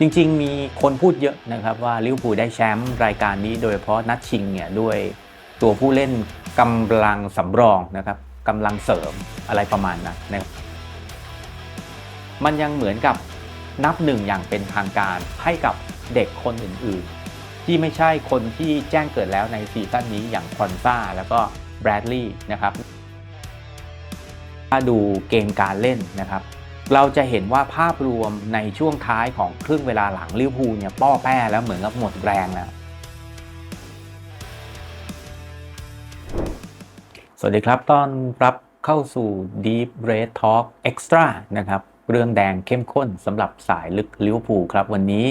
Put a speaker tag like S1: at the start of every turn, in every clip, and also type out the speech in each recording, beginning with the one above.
S1: จริงๆ มีคนพูดเยอะนะครับว่าลิเวอร์พูลได้แชมป์รายการนี้โดยเฉพาะนัดชิงเนี่ยด้วยตัวผู้เล่นกำลังสำรองนะครับกำลังเสริมอะไรประมาณนั้นนะครับมันยังเหมือนกับนับหนึ่งอย่างเป็นทางการให้กับเด็กคนอื่นๆ ที่ไม่ใช่คนที่แจ้งเกิดแล้วในซีซั่นนี้อย่างคอนซ่าแล้วก็แบรดลีย์นะครับถ้าดูเกมการเล่นนะครับ เราจะเห็นว่าภาพรวมในช่วงท้ายของครึ่งเวลาหลังลิเวอร์พูลเนี่ยป้อแป้แล้วเหมือนกับหมดแรงแล้วสวัสดีครับต้อนรับเข้าสู่ Deep Red Talk Extra นะครับ เรื่องแดงเข้มข้นสำหรับสายลึกลิเวอร์พูลครับ วันนี้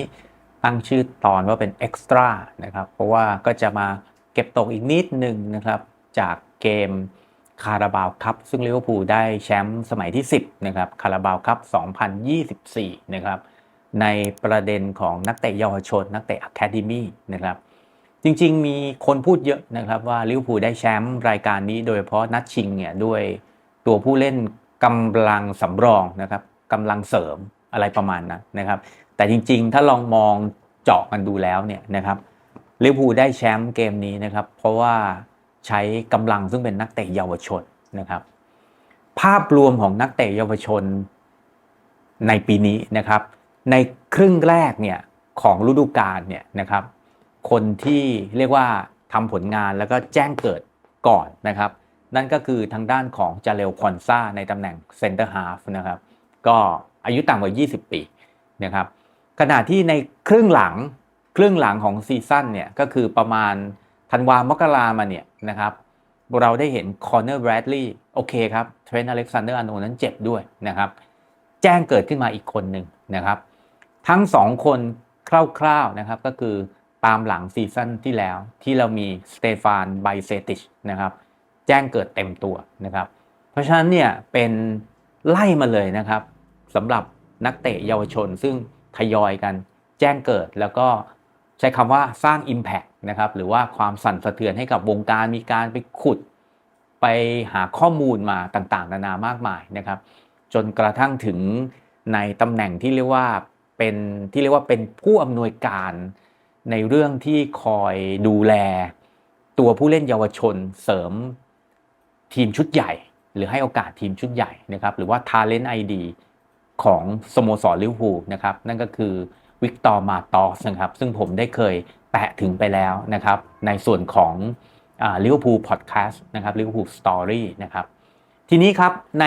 S1: ตั้งชื่อตอนว่าเป็น Extra นะครับ เพราะว่าก็จะมาเก็บตกอีกนิดหนึ่งนะครับ จากเกม คาราบาวครับซึ่งลิเวอร์พูลได้แชมป์สมัยที่ 10นะครับคาราบาวครับ2024นะครับในประเด็นของนักเตะเยาวชน นักเตะอะคาเดมี่นะครับจริงๆ มีคนพูดเยอะนะครับว่าลิเวอร์พูลได้แชมป์รายการนี้โดยเฉพาะนัดชิงเนี่ยด้วยตัวผู้เล่นกำลังสำรองนะครับกำลังเสริมอะไรประมาณนั้นนะครับ แต่จริงๆ ถ้าลองมองเจาะกันดูแล้วเนี่ยนะครับลิเวอร์พูลได้แชมป์เกมนี้นะครับ เพราะว่า ใช้กำลังซึ่งเป็นนักเตะเยาวชนนะครับ ภาพรวมของนักเตะเยาวชนในปีนี้นะครับ ในครึ่งแรกเนี่ยของฤดูกาลเนี่ยนะครับ คนที่เรียกว่าทำผลงานแล้วก็แจ้งเกิดก่อนนะครับ นั่นก็คือทางด้านของจาเรลคอนซาในตำแหน่งเซนเตอร์ฮาฟนะครับก็อายุต่ำกว่า 20 ปีนะครับขณะที่ในครึ่งหลังครึ่งหลังของซีซั่นเนี่ยก็คือประมาณ ธันวามกรามาเนี่ยนะครับเราได้เห็นคอนเนอร์แบรดลีย์โอเคครับเทรนต์อเล็กซานเดอร์อานนั้นเจ็บด้วยนะครับแจ้งเกิดขึ้นมาอีกคนหนึ่งนะครับ ทั้งสองคนคร่าวๆนะครับก็คือตามหลังซีซั่นที่แล้วที่เรามีสเตฟานไบเซติชนะครับแจ้งเกิดเต็มตัวนะครับ เพราะฉะนั้นเนี่ยเป็นไล่มาเลยนะครับสำหรับนักเตะเยาวชนซึ่งทยอยกันแจ้งเกิดแล้วก็ ใช้คำว่าสร้าง Impact นะครับหรือว่าความสั่นสะเทือนให้กับวงการมีการไปขุด ไปหาข้อมูลมาต่างๆ นานามากมายนะครับจนกระทั่งถึงในตำแหน่งที่เรียกว่าเป็นที่เรียกว่าเป็นผู้อำนวยการในเรื่องที่คอยดูแล ตัวผู้เล่นเยาวชนเสริมทีมชุดใหญ่ หรือให้โอกาสทีมชุดใหญ่นะครับหรือว่า Talent ID ของสโมสรลิเวอร์พูลนะครับนั่นก็คือ วิกตอร์มาตอสนะครับซึ่งผมได้เคยแตะถึงไปแล้วนะครับในส่วนของลิเวอร์พูลพอดแคสต์นะครับลิเวอร์พูลสตอรี่นะครับทีนี้ครับใน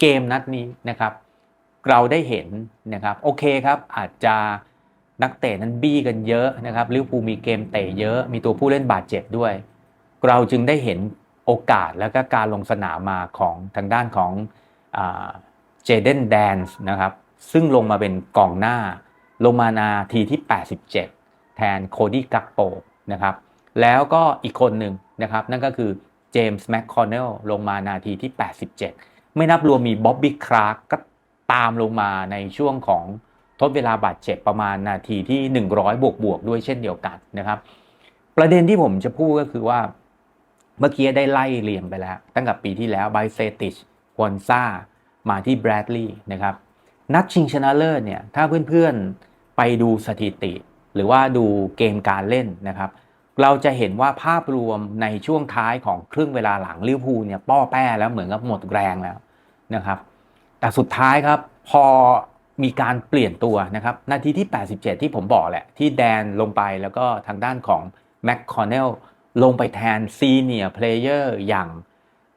S1: เกมนัดนี้นะครับเราได้เห็นนะครับโอเคครับอาจจะนักเตะนั้นบี้กันเยอะนะครับลิเวอร์พูลมีเกมเตะเยอะ มีตัวผู้เล่นบาดเจ็บด้วย เราจึงได้เห็นโอกาสและก็การลงสนามมาของทางด้านของเจเดนแดนส์นะครับซึ่งลงมาเป็นกองหน้า ลงมานาทีที่ 87 แทนโคดี้กักโปนะครับแล้วก็อีกคนหนึ่งนะครับนั่นก็คือเจมส์แมคคอนเนลลงมานาทีที่ 87 ไม่นับรวมมีบ๊อบบี้คราร์กก็ตามลงมาในช่วงของทดเวลาบาดเจ็บประมาณนาทีที่ 100 บวกบวกด้วยเช่นเดียวกันนะครับ ประเด็นที่ผมจะพูดก็คือว่าเมื่อกี้ได้ไล่เรียงไปแล้ว ตั้งแต่ปีที่แล้วไบเซติชควอนซ่ามาที่แบรดลีย์นะครับนัดชิงชนะเลิศเนี่ยถ้าเพื่อนๆ ไปดูสถิติ หรือว่าดูเกมการเล่นนะครับ เราจะเห็นว่าภาพรวมในช่วงท้ายของครึ่งเวลาหลังลิเวอร์พูลเนี่ยป้อแป้แล้วเหมือนกับหมดแรงแล้วนะครับ แต่สุดท้ายครับพอมีการเปลี่ยนตัวนะครับ นาทีที่ 87 ที่ผมบอกแหละ ที่แดนลงไปแล้วก็ทางด้านของแม็กคอนเนลลงไปแทนซีเนียร์เพลเยอร์อย่าง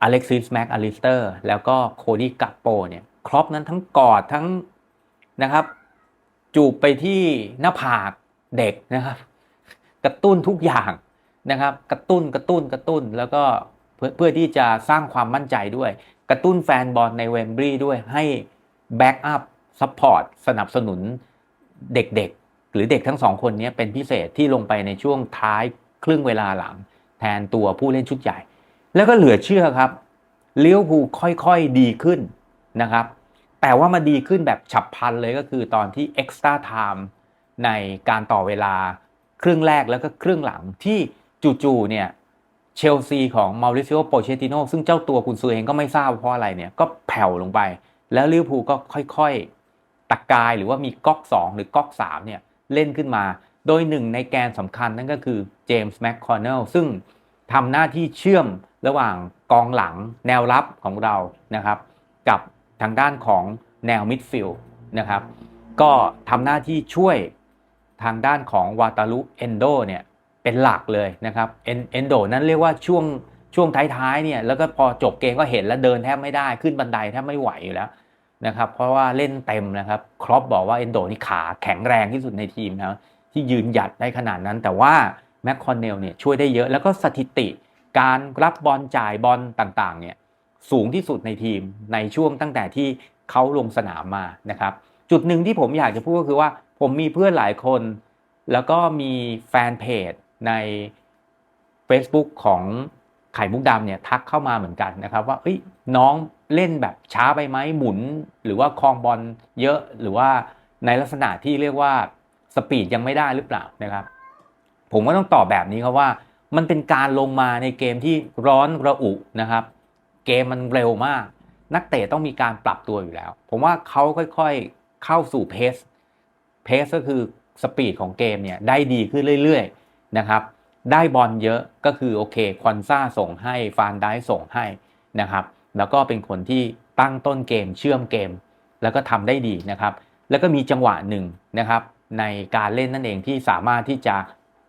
S1: อเล็กซิสแม็กอลิสเตอร์แล้วก็โคดี้กัปโปเนี่ยครอปนั้นทั้งกอดทั้งนะครับ จูบไปที่หน้าผากเด็กนะครับ กระตุ้นทุกอย่างนะครับ กระตุ้นกระตุ้นกระตุ้นแล้วก็เพื่อเพื่อที่จะสร้างความมั่นใจด้วย กระตุ้นแฟนบอลในเวมบรีด้วยให้แบ็กอัพซัพพอร์ตสนับสนุนเด็กๆ หรือเด็กทั้งสองคนนี้เป็นพิเศษที่ลงไปในช่วงท้ายครึ่งเวลาหลัง แทนตัวผู้เล่นชุดใหญ่ แล้วก็เหลือเชื่อครับเลี้ยวภูค่อยๆดีขึ้นนะครับ แต่ว่ามาดีขึ้นแบบฉับพลันเลยก็คือตอนที่ extra time ในการต่อเวลาครึ่งแรกแล้วก็ครึ่งหลังที่จู่ๆเนี่ยเชลซีของมาริซิโอโปเชติโนซึ่งเจ้าตัวคุณซูเองก็ไม่ทราบเพราะอะไรเนี่ยก็แผ่วลงไป แล้วลิเวอร์พูลก็ค่อยๆตะกายหรือว่ามีก๊อก 2 หรือก๊อก3เนี่ยเล่นขึ้นมา โดยหนึ่งในแกนสำคัญนั่นก็คือเจมส์แมคคอนเนลซึ่งทำหน้าที่เชื่อมระหว่างกองหลังแนวรับของเรานะครับ กับ ทางด้านของแนวมิดฟิลด์นะครับก็ทำหน้าที่ช่วยทางด้านของวาตาลุเอนโดเนี่ยเป็นหลักเลยนะครับเอนโดนั้นเรียกว่าช่วงช่วงท้ายๆเนี่ยแล้วก็พอจบเกมก็เห็นแล้วเดินแทบไม่ได้ขึ้นบันไดแทบไม่ไหวอยู่แล้วนะครับเพราะว่าเล่นเต็มนะครับครอปบอกว่าเอนโดนี่ขาแข็งแรงที่สุดในทีมนะที่ยืนหยัดได้ขนาดนั้น แต่ว่าแมคคอนเนลเนี่ยช่วยได้เยอะแล้วก็สถิติการรับบอลจ่ายบอลต่างๆเนี่ย สูงที่สุดในทีมในช่วงตั้งแต่ที่เขาลงสนามมานะครับ จุดหนึ่งที่ผมอยากจะพูดก็คือว่าผมมีเพื่อนหลายคน แล้วก็มีแฟนเพจใน Facebook ของไข่มุกดำเนี่ยทักเข้ามาเหมือนกันนะครับว่าเอ้ยน้องเล่นแบบช้าไปไหมหมุน หรือว่าคลองบอลเยอะหรือว่าในลักษณะที่เรียกว่าสปีดยังไม่ได้หรือเปล่านะครับ ผมก็ต้องตอบแบบนี้ครับว่า มันเป็นการลงมาในเกมที่ร้อนระอุนะครับ เกมมันเร็วมาก นักเตะต้องมีการปรับตัวอยู่แล้ว ผมว่าเขาค่อยๆเข้าสู่เพสเพสก็คือสปีดของเกมเนี่ยได้ดีขึ้นเรื่อยๆนะครับได้บอลเยอะก็คือโอเคควอนซ่าส่งให้ฟานได้ส่งให้นะครับแล้วก็เป็นคนที่ตั้งต้นเกมเชื่อมเกม แล้วก็ทำได้ดีนะครับแล้วก็มีจังหวะหนึ่งนะครับในการเล่นนั่นเองที่สามารถที่จะ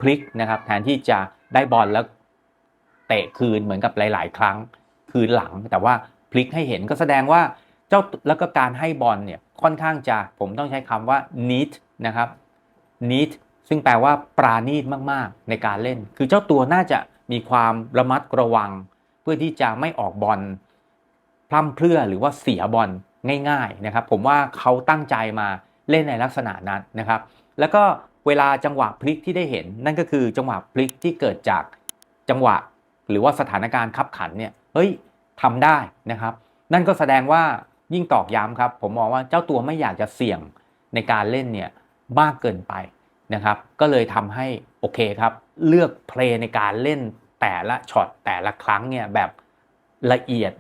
S1: พลิกนะครับแทนที่จะได้บอลแล้วเตะคืนเหมือนกับหลาย ๆ ครั้ง คืนหลัง แต่ว่าพลิกให้เห็นก็แสดงว่าเจ้าแล้วก็การให้บอลเนี่ยค่อนข้างจะผมต้องใช้คำว่า neat นะครับ neat ซึ่งแปลว่าปราณีตมากๆในการเล่น คือเจ้าตัวน่าจะมีความระมัดระวัง เพื่อที่จะไม่ออกบอลพล่ำเพรื่อหรือว่าเสียบอลง่ายๆนะครับผมว่าเขาตั้งใจมาเล่นในลักษณะนั้นนะครับ แล้วก็เวลาจังหวะพลิกที่ได้เห็น นั่นก็คือจังหวะพลิกที่เกิดจากจังหวะ หรือว่าสถานการณ์ขับขันเนี่ย เฮ้ยทำได้นะครับ นั่นก็แสดงว่ายิ่งตอกย้ำครับ ผมมองว่าเจ้าตัวไม่อยากจะเสี่ยงในการเล่นเนี่ยมากเกินไปนะครับ ก็เลยทำให้โอเคครับ เลือกเพลย์ในการเล่นแต่ละช็อตแต่ละครั้งเนี่ยแบบละเอียด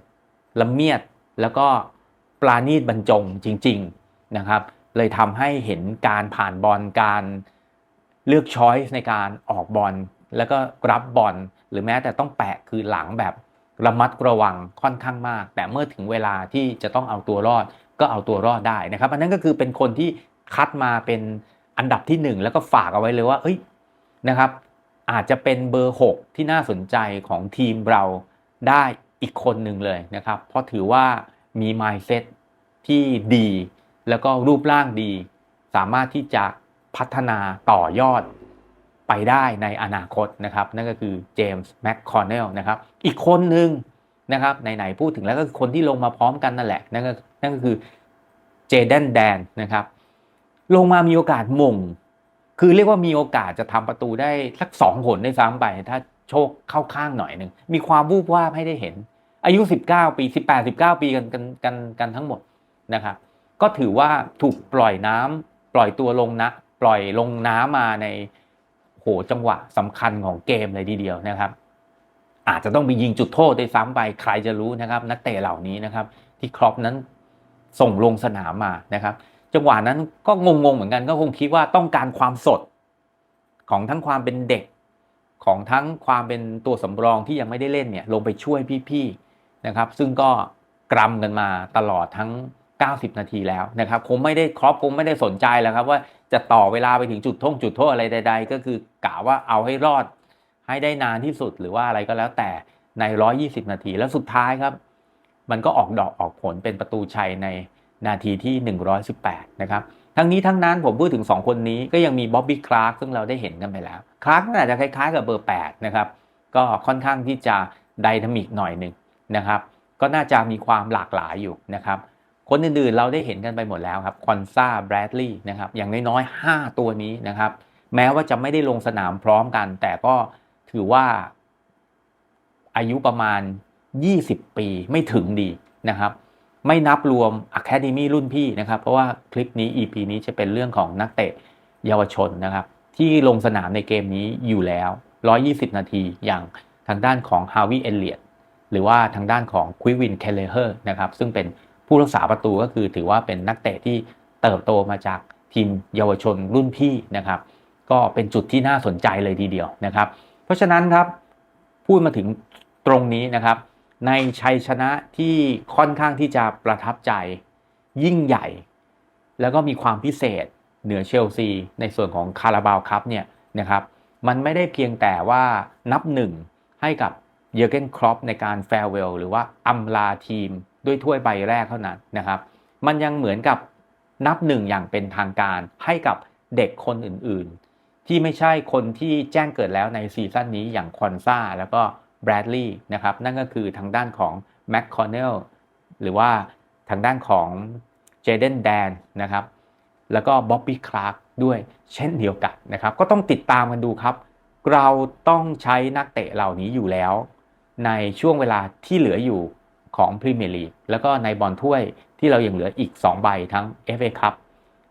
S1: ละเมียดแล้วก็ปราณีตบรรจงจริง ๆนะครับ เลยทำให้เห็นการผ่านบอลการเลือกช้อยส์ในการออกบอลแล้วก็รับบอลหรือแม้แต่ต้องแปะคือหลังแบบ ระมัดระวังค่อนข้างมาก แต่เมื่อถึงเวลาที่จะต้องเอาตัวรอดก็เอาตัวรอดได้นะครับ อันนั้นก็คือเป็นคนที่คัดมาเป็นอันดับที่ 1 แล้วก็ฝากเอาไว้เลยว่าเอ้ยนะครับ อาจจะเป็นเบอร์ 6 ที่น่าสนใจของทีมเราได้อีกคนหนึ่งเลยนะครับ เพราะถือว่ามี mindset ที่ดี แล้วก็รูปร่างดี สามารถที่จะพัฒนาต่อยอด ไปได้ในอนาคตนะครับ นั่นก็คือเจมส์แมคคอนเนลนะครับ อีกคนหนึ่งนะครับไหนๆพูดถึงแล้วก็คือคนที่ลงมาพร้อมกันนั่นแหละ นั่นก็นั่นก็คือเจเดนแดนนะครับ ลงมามีโอกาสมง คือเรียกว่ามีโอกาสจะทำประตูได้สักสองผลได้ซ้ำไป ถ้าโชคเข้าข้างหน่อยหนึ่งมีความวูบวาบให้ได้เห็น อายุ 19 ปี 18 19 ปีกันกันกันกันทั้งหมดนะครับ ก็ถือว่าถูกปล่อยน้ำปล่อยตัวลงนะ ปล่อยลงน้ำมาใน โหจังหวะสำคัญของเกมเลยทีเดียวนะครับ อาจจะต้องไปยิงจุดโทษได้ซ้ำไปใครจะรู้นะครับ นักเตะเหล่านี้นะครับ ที่ครอปนั้นส่งลงสนามมานะครับ จังหวะนั้นก็งงๆเหมือนกันก็คงคิดว่าต้องการความสดของทั้งความเป็นเด็กของทั้งความเป็นตัวสำรองที่ยังไม่ได้เล่นเนี่ยลงไปช่วยพี่ๆนะครับ ซึ่งก็กรำกันมาตลอดทั้ง 90 นาทีแล้วนะครับคงไม่ได้ครอปคงไม่ได้สนใจแล้วครับว่าจะต่อเวลาไปถึงจุดท่งจุดโทษอะไรใด ๆ ก็คือ กะว่าเอาให้รอด ให้ได้นานที่สุดหรือว่าอะไรก็แล้วแต่ใน 120 นาทีแล้วสุดท้ายครับ มันก็ออกดอกออกผลเป็นประตูชัยในนาทีที่ 118 นะครับทั้งนี้ทั้งนั้นผมพูดถึง 2 คนนี้ก็ยังมีบ๊อบบี้คลาร์กซึ่งเราได้เห็นกันไปแล้วคลาร์กอาจจะคล้ายๆกับเบอร์ 8 นะครับ ก็ค่อนข้างที่จะไดนามิกหน่อยหนึ่งนะครับ ก็น่าจะมีความหลากหลายอยู่นะครับ คนอื่นๆเราได้เห็นกันไปหมดแล้วครับคอนซาแบรดลีย์นะครับอย่างน้อยๆ 5 ตัวนี้นะครับ แม้ว่าจะไม่ได้ลงสนามพร้อมกัน แต่ก็ถือว่าอายุประมาณ 20 ปีไม่ถึงดีนะครับ ไม่นับรวม Academy รุ่นพี่นะครับ เพราะว่าคลิปนี้ EP นี้จะเป็นเรื่องของนักเตะเยาวชนนะครับ ที่ลงสนามในเกมนี้อยู่แล้ว 120 นาทีอย่างทางด้านของฮาวิเอเลียตหรือว่าทางด้านของควิวินเคเลเฮอร์นะครับ ซึ่งเป็นผู้รักษาประตูก็คือถือว่าเป็นนักเตะที่เติบโตมาจากทีมเยาวชนรุ่นพี่นะครับ ก็เป็นจุดที่น่าสนใจเลยทีเดียวนะครับ เพราะฉะนั้นครับพูดมาถึงตรงนี้นะครับ ในชัยชนะที่ค่อนข้างที่จะประทับใจยิ่งใหญ่ แล้วก็มีความพิเศษเหนือเชลซี ในส่วนของคาราบาวคัพเนี่ยนะครับมันไม่ได้เพียงแต่ว่านับหนึ่งให้กับเยอร์เกนครอปในการแฟร์เวลหรือว่าอำลาทีมด้วยถ้วยใบแรกเท่านั้นนะครับ มันยังเหมือนกับนับหนึ่งอย่างเป็นทางการให้กับเด็กคนอื่นๆ ที่ไม่ใช่คนที่แจ้งเกิดแล้วในซีซั่นนี้อย่างคอนซาแล้วก็แบรดลีย์นะครับนั่นก็คือทางด้านของแม็กคอนเนลหรือว่าทางด้านของเจเดนแดนนะครับแล้วก็บ๊อบบี้คลาร์กด้วยเช่นเดียวกันนะครับก็ต้องติดตามกันดูครับ เราต้องใช้นักเตะเหล่านี้อยู่แล้ว ในช่วงเวลาที่เหลืออยู่ของพรีเมียร์ลีกแล้วก็ในบอลถ้วยที่เรายังเหลืออีก 2 ใบทั้ง FA คัพ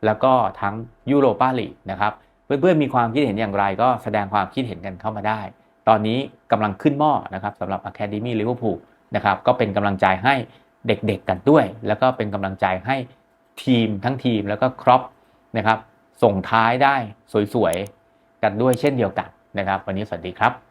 S1: แล้วก็ทั้งยูโรปาลีกนะครับ เพื่อนๆมีความคิดเห็นอย่างไร ก็แสดงความคิดเห็นกันเข้ามาได้ ตอนนี้กำลังขึ้นหม้อนะครับสำหรับ Academy Liverpool นะครับก็เป็นกำลังใจให้เด็กๆกันด้วย แล้วก็เป็นกำลังใจให้ทีมทั้งทีมแล้วก็ครอปนะครับส่งท้ายได้สวยๆกันด้วยเช่นเดียวกันนะครับ วันนี้สวัสดีครับ